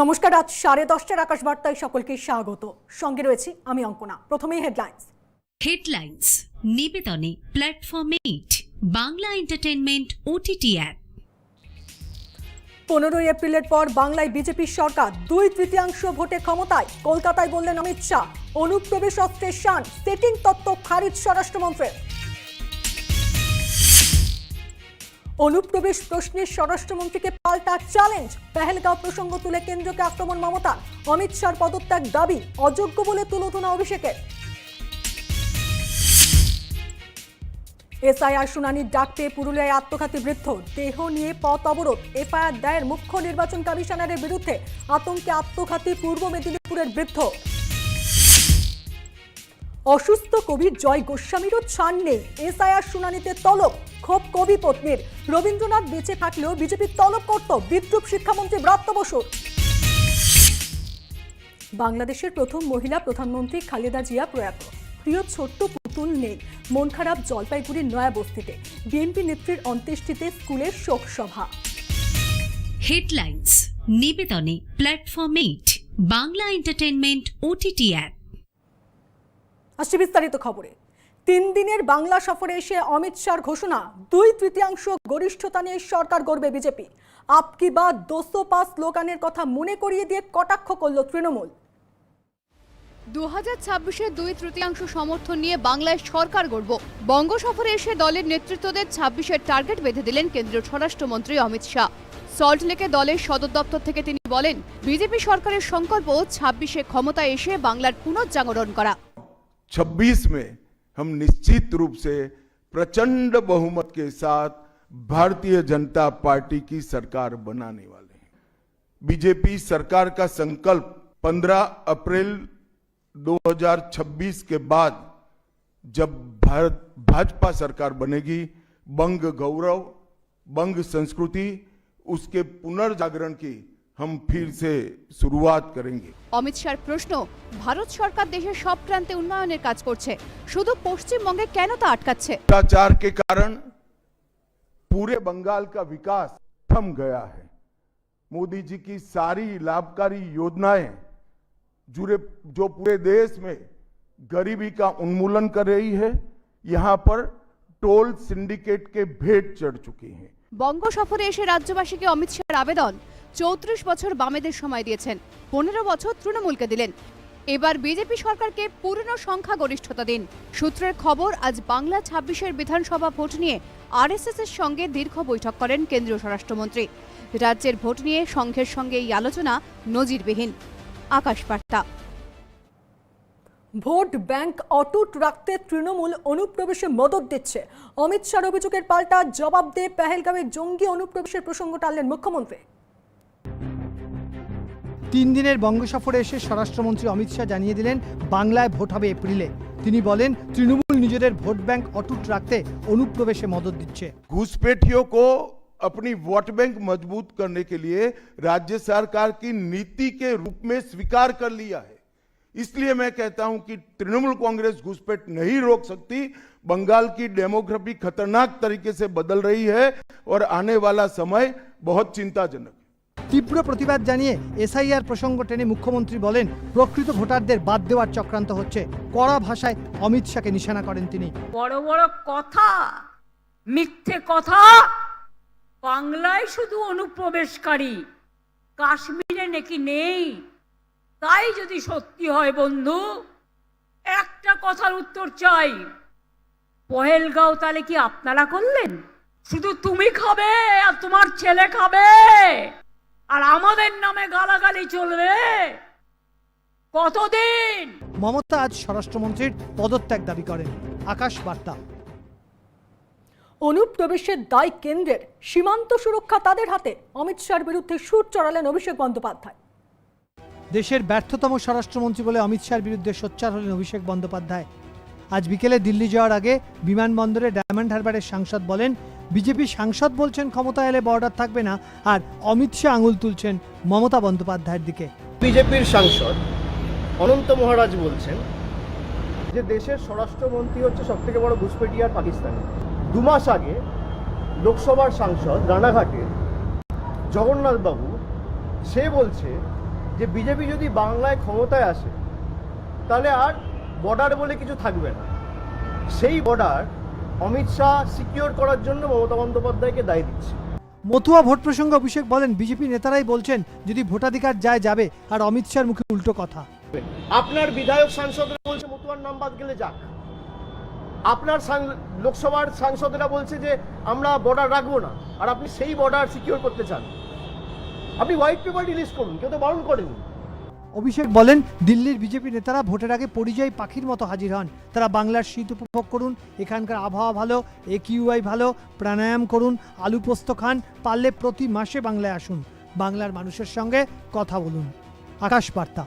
নমস্কার রাত সাড়ে দশটার আকাশ বার্তায় সকলকে স্বাগত। সঙ্গে রয়েছি আমি অঙ্কনা। প্রথমেই headlines headlines নিবেদনে platform eight Bangla entertainment OTT app পনেরোই এপ্রিলের পর বাংলায় বিজেপির সরকার দুই তৃতীয়াংশ ভোটে ক্ষমতায়। কলকাতায় বললেন অমিত শাহ। অনুপ্রবেশ অস্ত্রের শান সেটিং তত্ত্ব খারিজ স্বরাষ্ট্রমন্ত্রের। অনুপ্রবেশ প্রশ্নে স্বরাষ্ট্রমন্ত্রীকে পাল্টা চ্যালেঞ্জ পেহেলগাঁও প্রসঙ্গ তুলে কেন্দ্রকে আক্রমণ মমতা। অমিত শাহর পদত্যাগ দাবি, অযোগ্য বলে তুলোধনা অভিষেকের। এসআইআর শুনানির ডাক পেয়ে পুরুলিয়ায় আত্মঘাতী বৃদ্ধ। দেহ নিয়ে পথ অবরোধ। এফআইআর দায়ের মুখ্য নির্বাচন কমিশনারের বিরুদ্ধে আতঙ্কে আত্মঘাতী পূর্ব মেদিনীপুরের বৃদ্ধ। অসুস্থ কবি জয় গোস্বামীরও ছাড় নেই। এসআইআর শুনানিতে তলব। ক্ষোভ কবি পত্নীর। রবীন্দ্রনাথ বেঁচে থাকলেও বিজেপি তলব করত বিদ্রুপ শিক্ষামন্ত্রী ব্রাত্য বসুর। বাংলাদেশের প্রথম মহিলা প্রধানমন্ত্রী খালেদা জিয়া প্রয়াত। প্রিয় ছোট্ট পুতুল নেই। মন খারাপ জলপাইগুড়ির নয়াবস্তিতে। বিএনপি নেত্রীর অন্ত্যেষ্টিতে স্কুলের শোক সভা headlines নিবেদনে platform eight Bangla entertainment OTT app আসছে বিস্তারিত খবরে। তিন দিনের বাংলা সফরে এসে অমিত শাহর ঘোষণা, দুই তৃতীয়াংশ গরিষ্ঠতা নিয়ে সরকার গড়বে বিজেপি। আপকি বা দোসো পাস স্লোগানের কথা মনে করিয়ে দিয়ে কটাক্ষ করল তৃণমূল। দু হাজার ছাব্বিশে দুই তৃতীয়াংশ সমর্থন নিয়ে বাংলায় সরকার গড়ব। বঙ্গ সফরে এসে দলের নেতৃত্বদের ছাব্বিশের টার্গেট বেঁধে দিলেন কেন্দ্রীয় স্বরাষ্ট্রমন্ত্রী অমিত শাহ। সল্টলেকে দলের সদর দপ্তর থেকে তিনি বলেন, বিজেপি সরকারের সংকল্প ছাব্বিশে ক্ষমতায় এসে বাংলার পুনর্জাগরণ করা। 26 में हम निश्चित रूप से प्रचंड बहुमत के साथ भारतीय जनता पार्टी की सरकार बनाने वाले हैं। बीजेपी सरकार का संकल्प 15 अप्रैल 2026 के बाद जब भारत, भाजपा सरकार बनेगी, बंग गौरव, बंग संस्कृति, उसके पुनर्जागरण की हम फिर से शुरुआत करेंगे অমিত শাহর প্রশ্ন ভারত সরকার দেশের সব প্রান্তে উন্নয়নের কাজ করছে শুধু পশ্চিমবঙ্গে কেন তা আটকাচ্ছে भ्रष्टाचार के कारण पूरे बंगाल का विकास थम गया है मोदी जी की सारी लाभकारी योजनाएं जुड़े जो पूरे देश में गरीबी का उन्मूलन कर रही है यहां पर टोल सिंडिकेट के भेंट चढ़ चुकी हैं বঙ্গ সফরে এসে রাজ্যবাসীকে অমিত শাহের আবেদন চৌত্রিশ বছর বামেদের সময় দিয়েছেন। পনেরো বছর তৃণমূলকে দিলেন। এবার বিজেপি সরকারকে পূর্ণ সংখ্যা গরিষ্ঠতা দিন। সূত্রের খবর, আজ বাংলা ছাব্বিশের বিধানসভা ভোট নিয়ে আরএসএস এর সঙ্গে দীর্ঘ বৈঠক করেন কেন্দ্রীয় স্বরাষ্ট্রমন্ত্রী। রাজ্যের ভোট নিয়ে সংঘের সঙ্গে এই আলোচনা নজিরবিহীন। আকাশবার্তা ভোট ব্যাংক অটুট রাখতে তৃণমূল অনুপ্রবেশে মদত দিচ্ছে। অমিত শাহর অভিযোগের পাল্টা জবাব দিয়ে পেহেলগাঁওয়ে জঙ্গি অনুপ্রবেশের প্রসঙ্গ টানলেন মুখ্যমন্ত্রী। তিন দিনের বঙ্গ সফরে এসে স্বরাষ্ট্রমন্ত্রী অমিত শাহ জানিয়ে দিলেন বাংলায় ভোট হবে এপ্রিলে তিনি বলেন তৃণমূল নিজেদের ভোট ব্যাংক অটুট রাখতে অনুপ্রবেশে মদত দিচ্ছে घुसपैठियों को अपनी वोट बैंक मजबूत करने के लिए राज्य सरकार की नीति के रूप में स्वीकार कर लिया है इसलिए मैं कहता हूं कि तृणमूल कांग्रेस घुसपैठ नहीं रोक सकती बंगाल की डेमोग्राफी खतरनाक तरीके से बदल रही है और आने वाला समय बहुत चिंताजनक है তীব্র প্রতিবাদ জানিয়ে এসআইআর প্রসঙ্গ টেনে মুখ্যমন্ত্রী বলেন, প্রকৃত ভোটারদের বাদ দেওয়ার চক্রান্ত হচ্ছে। কড়া ভাষায় অমিত শাহকে নিশানা করেন তিনি। বড় বড় কথা, মিথ্যে কথা, বাংলায় শুধু অনুপ্রবেশকারী। কাশ্মীরে নাকি নেই। তাই যদি সত্যি হয় বন্ধু, একটা কথার উত্তর চাই। পহেলগাঁও তাহলে কি আপনারা করলেন? শুধু তুমি খাবে আর তোমার ছেলে খাবে? আর আমাদের নামে গালাগালি চলবে। কতদিন? মমতা আজ স্বরাষ্ট্রমন্ত্রীর পদত্যাগ দাবি করেন। আকাশ বার্তা। অনুপ্রবেশের দায় কেন্দ্রের সীমান্ত সুরক্ষা তাদের হাতে। অমিত শাহর বিরুদ্ধে সুর চড়ালেন অভিষেক বন্দ্যোপাধ্যায়। দেশের ব্যর্থতম স্বরাষ্ট্রমন্ত্রী বলে অমিত শাহর বিরুদ্ধে সোচ্চার হলেন অভিষেক বন্দ্যোপাধ্যায়। আজ বিকেলে দিল্লি যাওয়ার আগে বিমানবন্দরে ডায়মন্ড হারবারের সাংসদ বলেন বিজেপি সাংসদ বলছেন ক্ষমতা এলে বর্ডার থাকবে না, আর অমিত শাহ আঙুল তুলছেন মমতা বন্দ্যোপাধ্যায়ের দিকে। বিজেপির সাংসদ অনন্ত মহারাজ বলছেন যে দেশের স্বরাষ্ট্রমন্ত্রী হচ্ছে সব থেকে বড় ঘুষপেটি আর পাকিস্তানি। দু মাস আগে লোকসভার সাংসদ রানাঘাটে জগন্নাথবাবু সে বলছে যে বিজেপি যদি বাংলায় ক্ষমতায় আসে, তাহলে আর বর্ডার বলে কিছু থাকবে না। সেই বর্ডার অমিত শাহ সিকিওর করার জন্য মমতা বন্দ্যোপাধ্যায়কে দায়ী দিচ্ছে। মতুয়া ভোট প্রসঙ্গে অভিষেক বলেন বিজেপি নেতারাই বলছেন যদি ভোটাধিকার যায় যাবে আর অমিত শাহর মুখে উল্টো কথা। আপনার বিধায়ক সাংসদরা বলছে মতুয়ার নাম বাদ গেলে যাক। আপনার লোকসভার সাংসদরা বলছে যে আমরা বর্ডার রাখব না আর আপনি সেই বর্ডার সিকিওর করতে চান। আপনি হোয়াইট পেপার রিলিজ করুন কেউ তো বারণ করেনি। অভিষেক বলেন, দিল্লির বিজেপি নেতারা ভোটের আগে পরিযায়ী পাখির মতো হাজির হন। তারা বাংলার শীত উপভোগ করুন, এখানকার আবহাওয়া ভালো একিউআই ভালো, প্রাণায়াম করুন, আলু পোস্ত খান, পারলে প্রতি মাসে বাংলায় আসুন। বাংলার মানুষের সঙ্গে কথা বলুন। আকাশ বার্তা।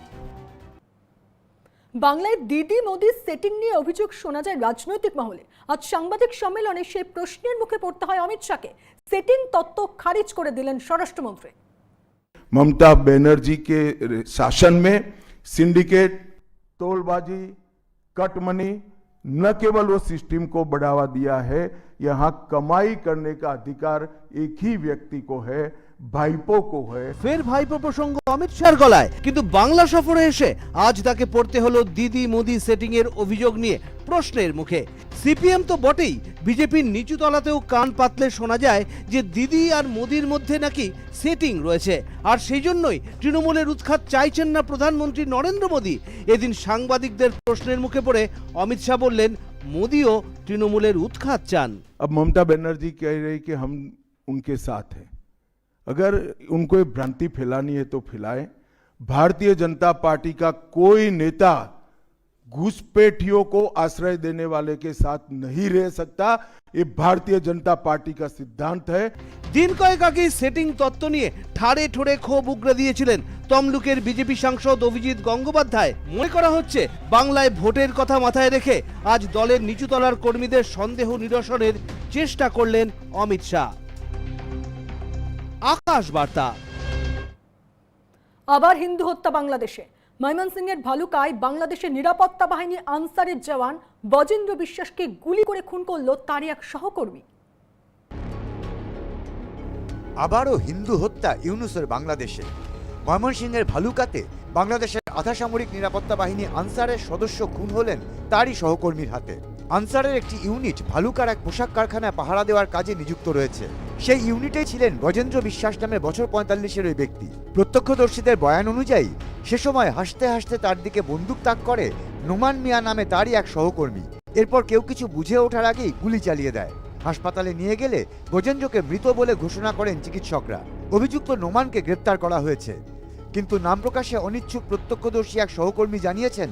বাংলায় দিদি মোদির সেটিং নিয়ে অভিযোগ শোনা যায় রাজনৈতিক মহলে। আজ সাংবাদিক সম্মেলনে সেই প্রশ্নের মুখে পড়তে হয় অমিত শাহকে। সেটিং তত্ত্ব খারিজ করে দিলেন স্বরাষ্ট্রমন্ত্রী। ममता बनर्जी के शासन में सिंडिकेट, तोलबाजी, कटमनी, न केवल वो सिस्टम को बढ़ावा दिया है, यहाँ कमाई करने का अधिकार एक ही व्यक्ति को है। भाईपो को है ফের ভাইপো প্রসঙ্গ অমিত শাহর গলায় কিন্তু বাংলা সফরে এসে আজ তাকে পড়তে হলো দিদি মোদি সেটিং এর অভিযোগ নিয়ে প্রশ্নের মুখে সিপিএম তো বটেই বিজেপির নিচু তলাতেও কান পাতলে শোনা যায় যে দিদি আর মোদির মধ্যে নাকি সেটিং রয়েছে আর সেই জন্যই তৃণমূলের উৎখাত চাইছেন না প্রধানমন্ত্রী নরেন্দ্র মোদী এদিন সাংবাদিকদের প্রশ্নের মুখে পড়ে অমিত শাহ বললেন মোদিও তৃণমূলের উৎখাত চান अब ममता बनर्जी कह रही कि हम उनके साथ हैं अगर उनको ये भ्रांति फैलानी है तो फैलाएं भारतीय जनता पार्टी का कोई नेता घुसपैठियों को आश्रय देने वाले के साथ नहीं रह सकता ये भारतीय जनता पार्टी का सिद्धांत है দিন কয়েক আগেই সেটিং তত্ত্ব নিয়ে ঠাড়ে ঠোড়ে ক্ষোভ উগড়ে দিয়েছিলেন তমলুকের বিজেপি সাংসদ অভিজিৎ গঙ্গোপাধ্যায় মনে করা হচ্ছে বাংলায় ভোটের কথা মাথায় রেখে আজ দলের নিচুতলার কর্মীদের সন্দেহ নিরসনের চেষ্টা করলেন অমিত শাহ আকাশ বার্তা আবার হিন্দু হত্যা বাংলাদেশে। ময়মনসিংহের ভালুকায় বাংলাদেশের নিরাপত্তা বাহিনী আনসারের জওয়ান বজেন্দ্র বিশ্বাসকে গুলি করে খুন করল তারই এক সহকর্মী। আবারও হিন্দু হত্যা ইউনুসের বাংলাদেশে। ময়মনসিংহের ভালুকাতে বাংলাদেশের আধা সামরিক নিরাপত্তা বাহিনী আনসারের সদস্য খুন হলেন তারই সহকর্মীর হাতে। আনসারের একটি ইউনিট ভালুকার এক পোশাক কারখানায় পাহারা দেওয়ার কাজে নিযুক্ত রয়েছে। সেই ইউনিটে ছিলেন গজেন্দ্র বিশ্বাস নামে বছর পঁয়তাল্লিশের ওই ব্যক্তি। প্রত্যক্ষদর্শীদের বয়ান অনুযায়ী, সে সময় হাসতে হাসতে তার দিকে বন্দুক তাক করে নোমান মিয়া নামে তারই এক সহকর্মী। এরপর কেউ কিছু বুঝে ওঠার আগেই গুলি চালিয়ে দেয়। হাসপাতালে নিয়ে গেলে গজেন্দ্রকে মৃত বলে ঘোষণা করেন চিকিৎসকরা। অভিযুক্ত নোমানকে গ্রেপ্তার করা হয়েছে। কিন্তু নাম প্রকাশে অনিচ্ছুক প্রত্যক্ষদর্শী এক সহকর্মী জানিয়েছেন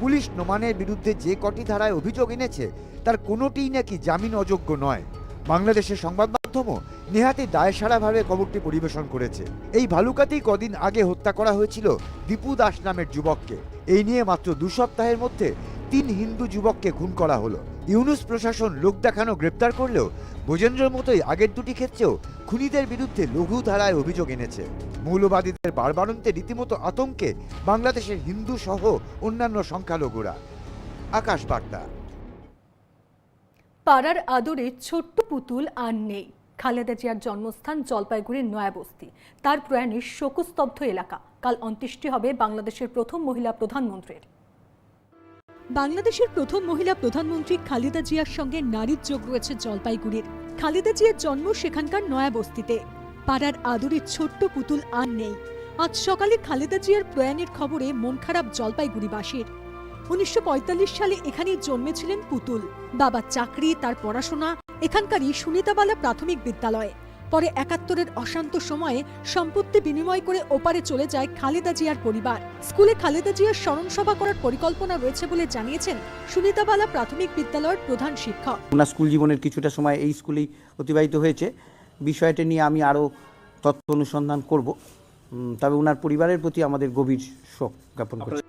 পুলিশ নোমানের বিরুদ্ধে যে কটি ধারায় অভিযোগ এনেছে, তার কোনোটিই নাকি জামিন অযোগ্য নয়। বাংলাদেশের সংবাদ মাধ্যমও নেহাতি দায়সারাভাবে খবরটি পরিবেশন করেছে। এই ভালুকাতেই কদিন আগে হত্যা করা হয়েছিল দীপু দাস নামের যুবককে। এই নিয়ে মাত্র দু সপ্তাহের মধ্যে তিন হিন্দু যুবককে খুন করা হলো। ইউনুস প্রশাসন লোক দেখানো গ্রেপ্তার করলেও ভোজেন্দ্রের মতোই আগের দুটি ক্ষেত্রেও খুনিদের বিরুদ্ধে লঘু ধারায় অভিযোগ এনেছে। মৌলবাদীদের বারবারন্তে রীতিমতো আতঙ্কে বাংলাদেশের হিন্দু সহ অন্যান্য সংখ্যালঘুরা। আকাশ বার্তা। পাড়ার আদরে ছোট্ট পুতুল আর নেই। খালেদা জিয়ার জন্মস্থান জলপাইগুড়ির নয়াবস্তি। তার প্রয়াণে শোকস্তব্ধ এলাকা। কাল অন্ত্যেষ্টি হবে বাংলাদেশের প্রথম মহিলা প্রধানমন্ত্রীর। বাংলাদেশের প্রথম মহিলা প্রধানমন্ত্রী খালেদা জিয়ার সঙ্গে নারীর যোগ রয়েছে জলপাইগুড়ির। খালেদা জিয়ার জন্ম সেখানকার নয়াবস্তিতে। পাড়ার আদরের ছোট্ট পুতুল আর নেই। আজ সকালে খালেদা জিয়ার প্রয়াণের খবরে মন খারাপ জলপাইগুড়িবাসীর। উনিশশো পঁয়তাল্লিশ সালে এখানেই জন্মেছিলেন পুতুল। বাবার চাকরি, তার পড়াশোনা, এখানকারই সুনিতাবালা প্রাথমিক বিদ্যালয়ে। পরে একাত্তরের অশান্ত সময়ে সম্পত্তি বিনিময় করে ওপারে চলে যায় খালেদা জিয়ার পরিবার। স্কুলে খালেদা জিয়ার স্মরণ সভা করার পরিকল্পনা রয়েছে বলে জানিয়েছেন সুনিতাবালা প্রাথমিক বিদ্যালয়ের প্রধান শিক্ষক। ওনার স্কুল জীবনের কিছুটা সময় এই স্কুলেই অতিবাহিত হয়েছে। বিষয়টা নিয়ে আমি আরও তথ্য অনুসন্ধান করব। তবে ওনার পরিবারের প্রতি আমাদের গভীর শোক জ্ঞাপন করছি।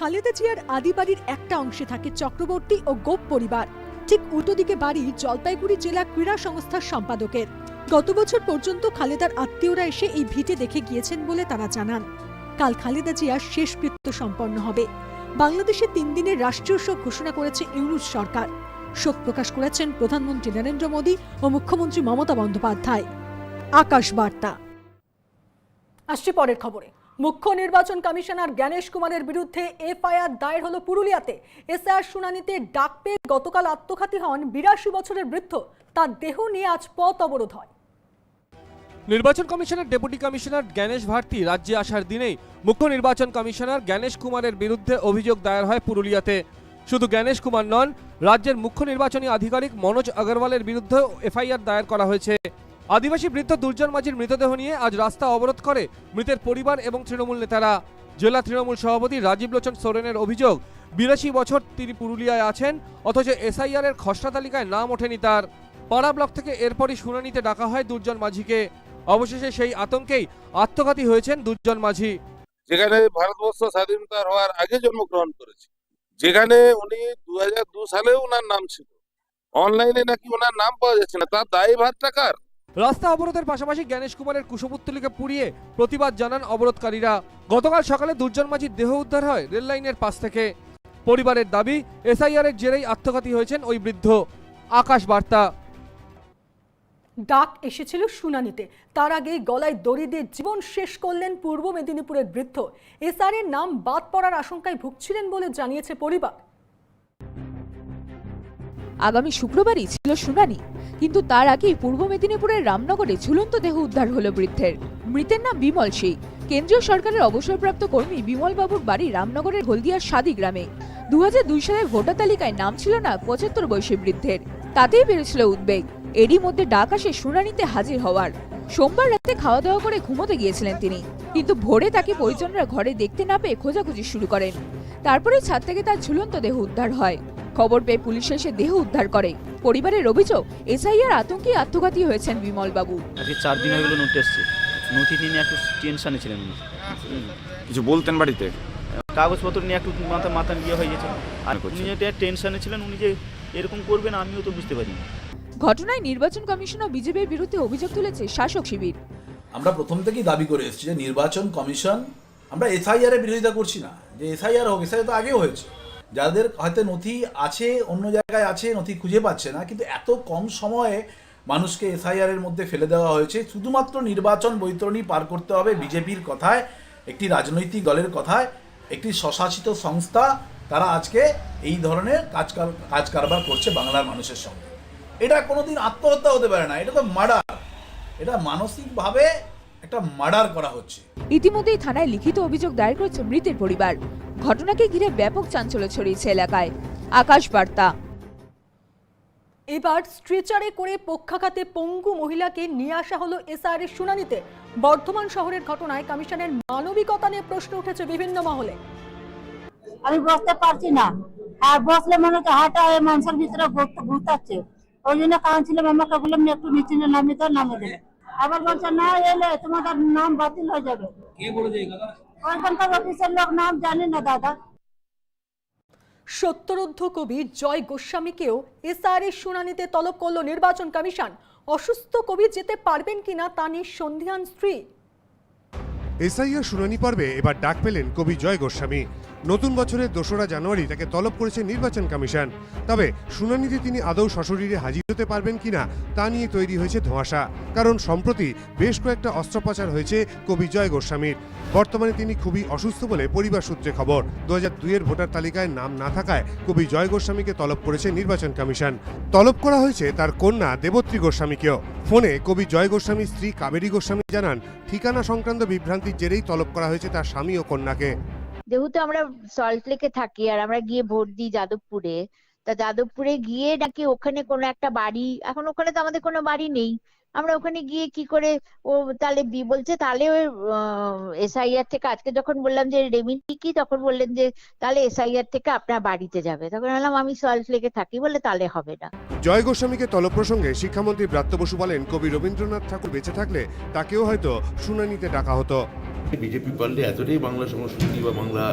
খালেদা জিয়ার আদি বাড়ির একটা অংশে থাকে চক্রবর্তী ও গোপ পরিবার। ঠিক উল্টো দিকে বাড়ি জলপাইগুড়ি জেলা ক্রীড়া সংস্থার সম্পাদকের। গত বছর পর্যন্ত খালেদার আত্মীয়রা এসে এই ভিটে দেখে গিয়েছেন বলে তারা জানান। কাল খালেদা জিয়ার শেষকৃত্য সম্পন্ন হবে। বাংলাদেশে তিন দিনের রাষ্ট্রীয় শোক ঘোষণা করেছে ইউনুস সরকার। শোক প্রকাশ করেছেন প্রধানমন্ত্রী নরেন্দ্র মোদী ও মুখ্যমন্ত্রী মমতা বন্দ্যোপাধ্যায়। আকাশ বার্তা। আসছে পরের খবরে। মুখ্য নির্বাচন কমিশনার জ্ঞানেশ কুমারের বিরুদ্ধে এফআইআর দায়ের হলো পুরুলিয়াতে। এসআর শুনানিতে ডাক পেয়ে গতকাল আত্মঘাতী হন বিরাশি বছরের বৃদ্ধ। তার দেহ নিয়ে আজ পথ অবরোধ হয়। নির্বাচন কমিশনের ডেপুটি কমিশনার জ্ঞানেশ ভারতী রাজ্যে আসার দিনেই মুখ্য নির্বাচন কমিশনার জ্ঞানেশ কুমারের বিরুদ্ধে অভিযোগ দায়ের হয় পুরুলিয়াতে। শুধু জ্ঞানেশ কুমার নন, রাজ্যের মুখ্য নির্বাচনী আধিকারিক মনোজ আগরওয়ালের বিরুদ্ধেও এফআইআর দায়ের করা হয়েছে। আদিবাসী বৃদ্ধ দুর্জন মাঝির মৃতদেহ নিয়ে আজ রাস্তা অবরোধ করে মৃতের পরিবার এবং তৃণমূল নেতারা। জেলা তৃণমূল সভাপতি রাজীব লোচন সোরেনের অভিযোগ, বিরাশি বছর তিনি পুরুলিয়ায় আছেন, অথচ এসআইআর এর খসড়া তালিকায় নাম ওঠেনি তার। পাড়া ব্লক থেকে এরপরই শুনানিতে ডাকা হয় দুর্জন মাঝিকে। অবশেষে সেই আতঙ্কেই আত্মঘাতী হয়েছেন দুর্জন মাঝি। যেখানে ভারতবর্ষ স্বাধীনতা হওয়ার আগে জন্মগ্রহণ করেছে। যেখানে উনি দু সালেও ওনার নাম ছিল। অনলাইনে নাকি ওনার নাম পাওয়া যাচ্ছে না, তার দায় ভার টাকার রাস্তা অবরোধের পাশাপাশি জ্ঞানেশ কুমারের কুশপুত্তলিকে পুড়িয়ে প্রতিবাদ জানান অবরোধকারীরা। গতকাল সকালে দুর্জন মাঝির দেহ উদ্ধার হয় রেল লাইনের পাশ থেকে। পরিবারের দাবি, এসআইআর এর জেরেই আত্মঘাতী হয়েছেন ওই বৃদ্ধ। আকাশ বার্তা। ডাক এসেছিল শুনানিতে। তার আগেই গলায় দড়ি দিয়ে জীবন শেষ করলেন পূর্ব মেদিনীপুরের বৃদ্ধ। এসআর এর নাম বাদ পড়ার আশঙ্কায় ভুগছিলেন বলে জানিয়েছে পরিবার। আগামী শুক্রবারই ছিল শুনানি। কিন্তু তার আগেই পূর্ব মেদিনীপুরের রামনগরে ঝুলন্ত দেহ উদ্ধার হলো বৃদ্ধের। মৃতের নাম বিমল সেই। কেন্দ্রীয় সরকারের অবসরপ্রাপ্ত কর্মী বিমল বাবুর বাড়ি রামনগরের হলদিয়ার সাদি গ্রামে। দু সালের ভোটার তালিকায় নাম ছিল না পঁচাত্তর বয়সী বৃদ্ধের। তাতেই বেড়েছিল উদ্বেগ। এরই মধ্যে ডাক আসে শুনানিতে হাজির হওয়ার। সোমবার রাতে খাওয়া দাওয়া করে ঘুমোতে গিয়েছিলেন তিনি। কিন্তু ভোরে তাকে পরিজনরা ঘরে দেখতে না পেয়ে খোঁজাখুঁজি শুরু করেন। তারপরে ছাদ থেকে তার ঝুলন্ত দেহ উদ্ধার হয়। খবর পেয়ে পুলিশ এসে দেহ উদ্ধার করে। পরিবারের অভিযোগ এসআইআর আতঙ্কে আত্মঘাতী হয়েছেন বিমল বাবু আজকে চার দিন হয়ে গেলো নোট এসছে। নোটি নিয়ে একটু টেনশনে ছিলেন কিছু বলতেন বাড়িতে? কাগজপত্র নিয়ে একটু মাথা মাথা ইয়ে হয়ে গেছে। আর উনি যে টেনশনে ছিলেন উনি যে এরকম করবেন আমিও তো বুঝতে পারিনি। ঘটনায় নির্বাচন কমিশন ও বিজেপির বিরুদ্ধে অভিযোগ তুলেছে শাসক শিবির। আমরা প্রথম থেকেই দাবি করে এসেছি যে নির্বাচন কমিশন আমরা এসআইআর এর বিরোধিতা করছি না। যে এসআইআর হোক এসআইআর তো আগেও হয়েছে। যাদের হয়তো নথি আছে, অন্য জায়গায় আছে, নথি খুঁজে পাচ্ছে না, কিন্তু এত কম সময়ে মানুষকে এসআইআর এর মধ্যে ফেলে দেওয়া হয়েছে। শুধুমাত্র নির্বাচন বৈতরণী পার করতে হবে বিজেপির কথায়, একটি রাজনৈতিক দলের কথায়, একটি স্বশাসিত সংস্থা, তারা আজকে এই ধরনের কাজ কাজ কারবার করছে বাংলার মানুষের সঙ্গে। এটা কোনোদিন আত্মহত্যা হতে পারে না, এটা তো মার্ডার। এটা মানসিকভাবে একটা মার্ডার করা হচ্ছে। ইতিমধ্যেই থানায় লিখিত অভিযোগ দায়ের করেছে মৃতের পরিবার। ঘটনাকে ঘিরে ব্যাপক চাঞ্চল্য ছড়িয়েছে এলাকায়। আকাশ বার্তা। এবার স্ট্রেচারে করে পক্ষাঘাতে পঙ্গু মহিলাকে নিয়ে আসা হলো এসআর এর শুনানিতে। বর্ধমান শহরের ঘটনায় কমিশনের মানবিকতা নিয়ে প্রশ্ন উঠেছে বিভিন্ন মহলে। আমি বসতে পারছি না। আর বসলে মনে হচ্ছে হাঁটা মানুষের ভিতরে ঘুরতাচ্ছে ওই জন্য কাউন্সিলর আমাকে বললাম একটু নিচে নামিয়ে দাও নামিয়ে দিলে আবার বলছে না এলে তোমাদের নাম বাতিল হয়ে যাবে। ওইখানকার অফিসের লোক নাম জানি না দাদা সত্তরোদ্ধ কবি জয় গোস্বামীকেও এসআর এর শুনানিতে তলব করল নির্বাচন কমিশন। অসুস্থ কবি যেতে পারবেন কিনা তা নিয়ে সন্ধিহান স্ত্রী। এসআইআর শুনানি পর্বে এবার ডাক পেলেন কবি জয় গোস্বামী। নতুন বছরের দোসরা জানুয়ারি তাকে তলব করেছে নির্বাচন কমিশন। তবে শুনানিতে তিনি আদৌ সশরীরে হাজির হতে পারবেন কিনা তা নিয়ে তৈরি হয়েছে ধোঁয়াশা। কারণ সম্প্রতি বেশ কয়েকটা অস্ত্রোপচার হয়েছে কবি জয় গোস্বামীর। বর্তমানে তিনি খুবই অসুস্থ বলে পরিবার সূত্রে খবর। দু হাজার দুইয়ের ভোটার তালিকায় নাম না থাকায় কবি জয় গোস্বামীকে তলব করেছে নির্বাচন কমিশন। তলব করা হয়েছে তার কন্যা দেবত্রী গোস্বামীকেও। ফোনে কবি জয় গোস্বামীর স্ত্রী কাবেরী গোস্বামী জানান, ঠিকানা সংক্রান্ত বিভ্রান্তির জেরেই তলব করা হয়েছে তার স্বামী ও কন্যাকে। যেহেতু আমরা সল্ট লেকে থাকি আর আমরা গিয়ে ভোট দিই যাদবপুরে, তা যাদবপুরে গিয়ে নাকি ওখানে কোনো একটা বাড়ি, এখন ওখানে তো আমাদের কোনো বাড়ি নেই। আমরা ওখানে গিয়ে কি করে, ও তাহলে বি বলছে তাহলে ওই এসআইআর থেকে আজকে যখন বললাম যে রেমিটি কি, তখন বললেন যে তাহলে এসআইআর থেকে আপনার বাড়িতে যাবে। তখন বললাম, আমি সল্ট লেকে থাকি। বলে তাহলে হবে না। জয় গোস্বামীকে তলব প্রসঙ্গে শিক্ষামন্ত্রী ব্রাত্য বসু বলেন কবি রবীন্দ্রনাথ ঠাকুর বেঁচে থাকলে তাকেও হয়তো শুনানিতে ডাকা হতো। বিজেপি পারলে এতটাই বাংলা সংস্কৃতি বা বাংলা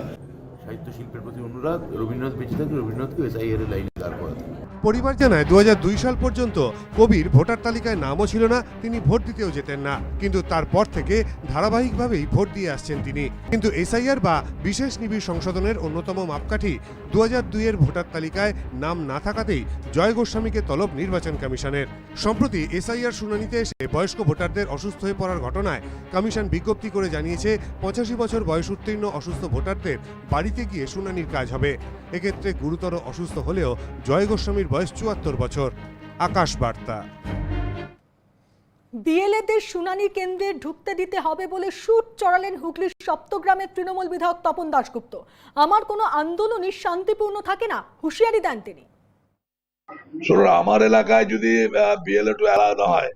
সাহিত্য শিল্পের প্রতি অনুরাগ, রবীন্দ্রনাথ বেঁচে থাকে রবীন্দ্রনাথকে এসআইআর লাইনে দাঁড় করাতে পরিবার জানায় দু সাল পর্যন্ত কবির ভোটার তালিকায় নামও ছিল না, তিনি ভোট দিতেও যেতেন না। কিন্তু তারপর থেকে ধারাবাহিকভাবেই ভোট দিয়ে আসছেন তিনি। কিন্তু এসআইআর বা বিশেষ নিবিড় সংশোধনের অন্যতম মাপকাঠি দু হাজার দুইয়ের ভোটার তালিকায় নাম না থাকাতেই জয় গোস্বামীকে তলব নির্বাচন কমিশনের। সম্প্রতি এসআইআর শুনানিতে এসে বয়স্ক ভোটারদের অসুস্থ হয়ে পড়ার ঘটনায় কমিশন বিজ্ঞপ্তি করে জানিয়েছে, পঁচাশি বছর বয়স উত্তীর্ণ অসুস্থ ভোটারদের বাড়িতে গিয়ে শুনানির কাজ হবে। এক্ষেত্রে গুরুতর অসুস্থ হলেও জয় গোস্বামীর বয়স চুয়াত্তর বছর। আকাশ বার্তা। বিএলএদের শুনানি কেন্দ্রে ঢুকতে দিতে হবে বলে সুট চড়ালেন হুগলির সপ্তগ্রামের তৃণমূল বিধায়ক তপন দাশগুপ্ত। আমার কোনো আন্দোলনই শান্তিপূর্ণ থাকে না হুঁশিয়ারি দেন তিনি। শুনুন আমার এলাকায় যদি বিএলএ টু না হয়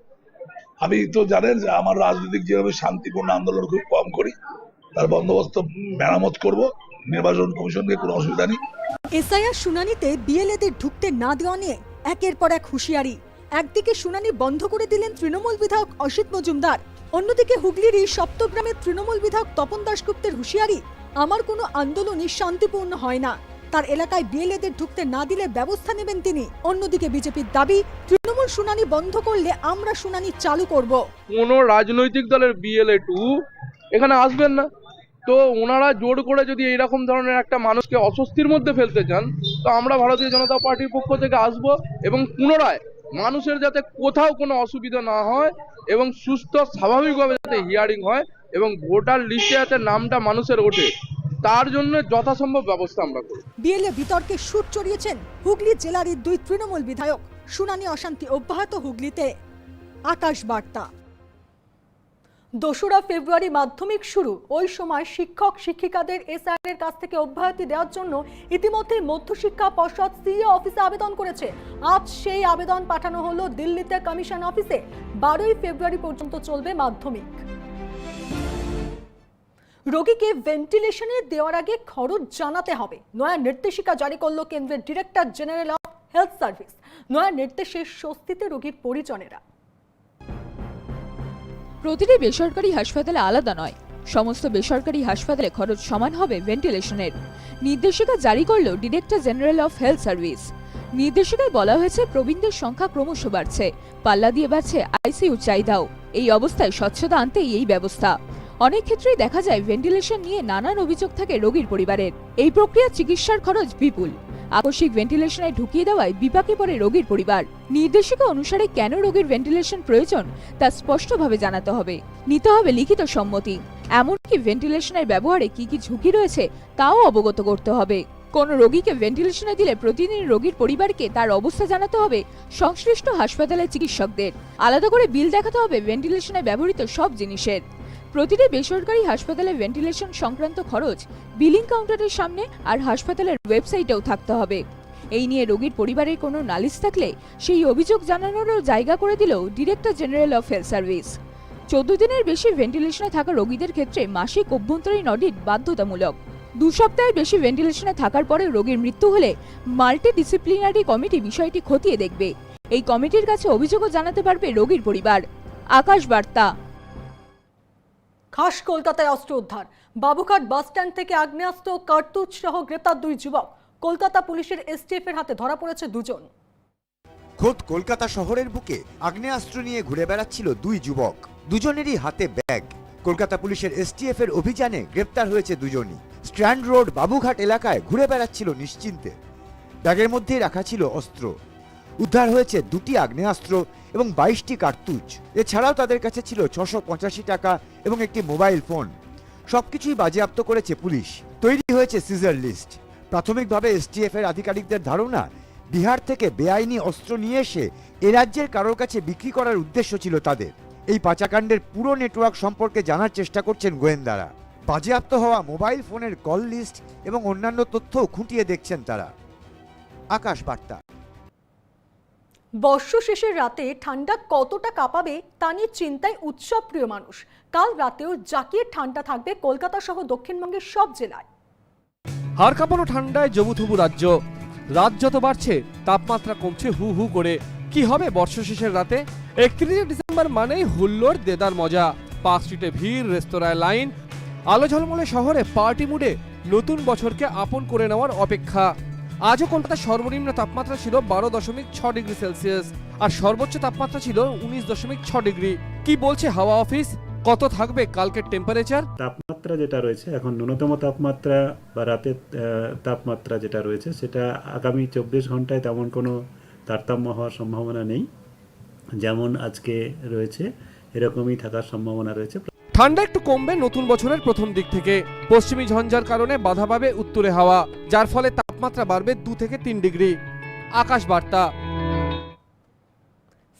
আমি তো জানেন যে আমার রাজনৈতিক যেভাবে শান্তিপূর্ণ আন্দোলন খুব কম করি। তার বন্দোবস্ত মেরামত করব। নির্বাচন কমিশনকে কোনো অসুবিধা নেই। এসআইআর শুনানিতে বিএলএদের ঢুকতে না দেওয়া নিয়ে একের পর এক হুঁশিয়ারি। একদিকে শুনানি বন্ধ করে দিলেন তৃণমূল বিধায়ক অসিত মজুমদার। অন্যদিকে হুগলির এই সপ্তগ্রামের তৃণমূল বিধায়ক তপন দাশগুপ্তের হুঁশিয়ারি আমার কোনো আন্দোলনই শান্তিপূর্ণ হয় না। তার এলাকায় বিএলএদের ঢুকতে না দিলে ব্যবস্থা নেবেন তিনি। অন্যদিকে বিজেপির দাবি তৃণমূল শুনানি বন্ধ করলে আমরা শুনানি চালু করব। কোনো রাজনৈতিক দলের বিএলএ টু এখানে আসবেন না। তো ওনারা জোর করে যদি এইরকম ধরনের একটা মানুষকে অস্বস্তির মধ্যে ফেলতে চান, তো আমরা ভারতীয় জনতা পার্টির পক্ষ থেকে আসব এবং পুনরায় মানুষের যাতে কোথাও কোনো অসুবিধা না হয় এবং সুস্থ, স্বাভাবিকভাবে যাতে হিয়ারিং হয় এবং ভোটার লিস্টে যাতে নামটা মানুষের ওঠে, তার জন্য যথাসম্ভব ব্যবস্থা আমরা করি বিএলএ বিতর্কে সুর চড়িয়েছেন হুগলি জেলার এই দুই তৃণমূল বিধায়ক। শুনানি অশান্তি অব্যাহত হুগলিতে। আকাশ বার্তা। দোসরা ফেব্রুয়ারি মাধ্যমিক শুরু। ওই সময় শিক্ষক, শিক্ষিকাদের এসআইআর এর কাছ থেকে অব্যাহতি দেওয়ার জন্য ইতিমধ্যে মধ্যশিক্ষা পর্ষদ সিইও অফিসে আবেদন করেছে। আজ সেই আবেদন পাঠানো হলো দিল্লিতে কমিশন অফিসে। বারোই ফেব্রুয়ারি পর্যন্ত চলবে মাধ্যমিক। রোগীকে ভেন্টিলেশনে দেওয়ার আগে খরচ জানাতে হবে। নয়া নির্দেশিকা জারি করল কেন্দ্রের director general of health service. নয়া নির্দেশে স্বস্তিতে রোগীর পরিজনেরা। প্রতিটি বেসরকারি হাসপাতালে আলাদা নয়। সমস্ত বেসরকারি হাসপাতালে খরচ সমান হবে ভেন্টিলেশনের। নির্দেশিকা জারি করল director general of health service. নির্দেশিকায় বলা হয়েছে প্রবীণদের সংখ্যা ক্রমশ বাড়ছে। পাল্লা দিয়ে বাড়ছে আইসিইউ চাহিদাও। এই অবস্থায় স্বচ্ছতা আনতেই এই ব্যবস্থা। অনেক ক্ষেত্রেই দেখা যায় ভেন্টিলেশন নিয়ে নানান অভিযোগ থাকে রোগীর পরিবারের। এই প্রক্রিয়া চিকিৎসার খরচ বিপুল। আকস্মিক ভেন্টিলেশনে ঢুকিয়ে দেওয়ায় বিপাকে পড়ে রোগীর পরিবার। নির্দেশিকা অনুসারে কেন রোগীর ভেন্টিলেশন প্রয়োজন তা স্পষ্টভাবে জানাতে হবে। নিতে হবে লিখিত সম্মতি। এমনকি ভেন্টিলেশনের ব্যবহারে কি কি ঝুঁকি রয়েছে তাও অবগত করতে হবে। কোন রোগীকে ভেন্টিলেশনে দিলে প্রতিদিন রোগীর পরিবারকে তার অবস্থা জানাতে হবে সংশ্লিষ্ট হাসপাতালের চিকিৎসকদের। আলাদা করে বিল দেখাতে হবে ভেন্টিলেশনে ব্যবহৃত সব জিনিসের। প্রতিটি বেসরকারি হাসপাতালে ভেন্টিলেশন সংক্রান্ত খরচ বিলিং কাউন্টারের সামনে আর হাসপাতালের ওয়েবসাইটেও থাকতে হবে। এই নিয়ে রোগীর পরিবারের কোনো নালিশ থাকলে সেই অভিযোগ জানানোরও জায়গা করে দিল director general of health service. চোদ্দ দিনের বেশি ভেন্টিলেশনে থাকা রোগীদের ক্ষেত্রে মাসিক অভ্যন্তরীণ অডিট বাধ্যতামূলক। দু সপ্তাহের বেশি ভেন্টিলেশনে থাকার পরে রোগীর মৃত্যু হলে মাল্টি ডিসিপ্লিনারি কমিটি বিষয়টি খতিয়ে দেখবে। এই কমিটির কাছে অভিযোগও জানাতে পারবে রোগীর পরিবার। আকাশ বার্তা। খাস কলকাতায় অস্ত্র উদ্ধার। বাবুঘাট বাস স্ট্যান্ড থেকে আগ্নেয়াস্ত্র, কার্তুজ সহ গ্রেপ্তার দুই যুবক। কলকাতা পুলিশের এসটিএফ এর হাতে ধরা পড়েছে দুজন। খোদ কলকাতা শহরের বুকে আগ্নেয়াস্ত্র নিয়ে ঘুরে বেড়াচ্ছিল দুই যুবক। দুজনেরই হাতে ব্যাগ। কলকাতা পুলিশের এসটিএফ এর অভিযানে গ্রেপ্তার হয়েছে দুজনই। স্ট্র্যান্ড রোড, বাবুঘাট এলাকায় ঘুরে বেড়াচ্ছিল নিশ্চিন্তে। ব্যাগের মধ্যেই রাখা ছিল অস্ত্র। উদ্ধার হয়েছে দুটি আগ্নেয়াস্ত্র এবং বাইশটি কার্তুজ। এছাড়াও তাদের কাছে ছিল ছশো পঁচাশি টাকা এবং একটি মোবাইল ফোন। সবকিছুই বাজেয়াপ্ত করেছে পুলিশ। তৈরি হয়েছে সিজার লিস্ট। প্রাথমিকভাবে এসটিএফ এর আধিকারিকদের ধারণা, বিহার থেকে বেআইনি অস্ত্র নিয়ে এসে এ রাজ্যের কারোর কাছে বিক্রি করার উদ্দেশ্য ছিল তাদের। এই পাচাকাণ্ডের পুরো নেটওয়ার্ক সম্পর্কে জানার চেষ্টা করছেন গোয়েন্দারা। বাজেয়াপ্ত হওয়া মোবাইল ফোনের কল লিস্ট এবং অন্যান্য তথ্যও খুঁটিয়ে দেখছেন তারা। আকাশ বার্তা। বর্ষ শেষের রাতে ঠান্ডা কতটা কাঁপাবে তা নিয়ে চিন্তায় উৎসব প্রিয় মানুষ। কাল রাতেও জাকিয়ে ঠান্ডা থাকবে কলকাতা সহ দক্ষিণবঙ্গের সব জেলায়। হাড় কাঁপানো ঠান্ডায় জবুথবু রাজ্য। রাত যত বাড়ছে, তাপমাত্রা কমছে হু হু করে। কি হবে বর্ষ শেষের রাতে? একত্রিশে ডিসেম্বর মানেই হুল্লোর দেদার মজা। পার্ক স্ট্রিটে ভিড়, রেস্তোরাঁয় লাইন। আলো ঝলমলে শহরে পার্টি মুডে নতুন বছরকে আপন করে নেওয়ার অপেক্ষা। আজও কলকাতার সর্বনিম্ন তাপমাত্রা ছিল বারো দশমিক ছ ডিগ্রি সেলসিয়াস, আর সর্বোচ্চ তাপমাত্রা ছিল উনিশ দশমিক ছ ডিগ্রি। কি বলছে হাওয়া অফিস? কত থাকবে কালকের টেম্পারেচার তাপমাত্রা যেটা রয়েছে, এখন ন্যূনতম তাপমাত্রা বা রাতের তাপমাত্রা যেটা রয়েছে, সেটা আগামী চব্বিশ ঘন্টায় তেমন কোনো তারতম্য হওয়ার সম্ভাবনা নেই। যেমন আজকে রয়েছে, এরকমই থাকার সম্ভাবনা রয়েছে। ঠান্ডা একটু কমবে নতুন বছরের প্রথম দিক থেকে। পশ্চিমী ঝঞ্ঝার কারণে বাধা পাবে উত্তরে হাওয়া, যার ফলে তাপমাত্রা বাড়বে দু থেকে তিন ডিগ্রি। আকাশ বার্তা।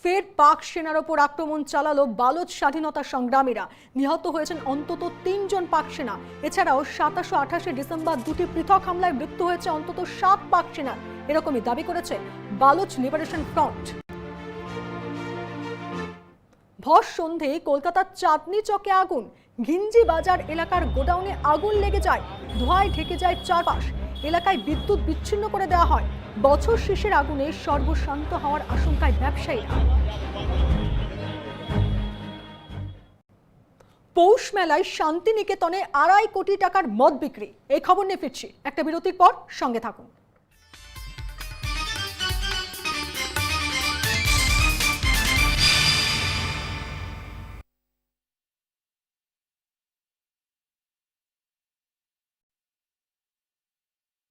ফের পাক সেনার ওপর আক্রমণ চালালো বালোচ স্বাধীনতা সংগ্রামীরা। নিহত হয়েছেন অন্তত তিনজন পাক সেনা। এছাড়াও সাতাশো আঠাশে ডিসেম্বর দুটি পৃথক হামলায় মৃত্যু হয়েছে অন্তত সাত পাক সেনার এরকমই দাবি করেছে বালোচ লিবারেশন ফ্রন্ট। ভর সন্ধে কলকাতার চাঁদনি চকে আগুন। ঘিঞ্জি বাজার এলাকার গোডাউনে আগুন লেগে যায়, ধোঁয়ায় ঢেকে যায় চারপাশ। এলাকায় বিদ্যুৎ বিচ্ছিন্ন করে দেওয়া হয়। বছর শেষের আগুনে সর্বশান্ত হওয়ার আশঙ্কায় ব্যবসায়ীরা। পৌষ মেলায় শান্তিনিকেতনে আড়াই কোটি টাকার মদ বিক্রি। এই খবর নিয়ে ফিরছি। একটা বিরতির পর সঙ্গে থাকুন।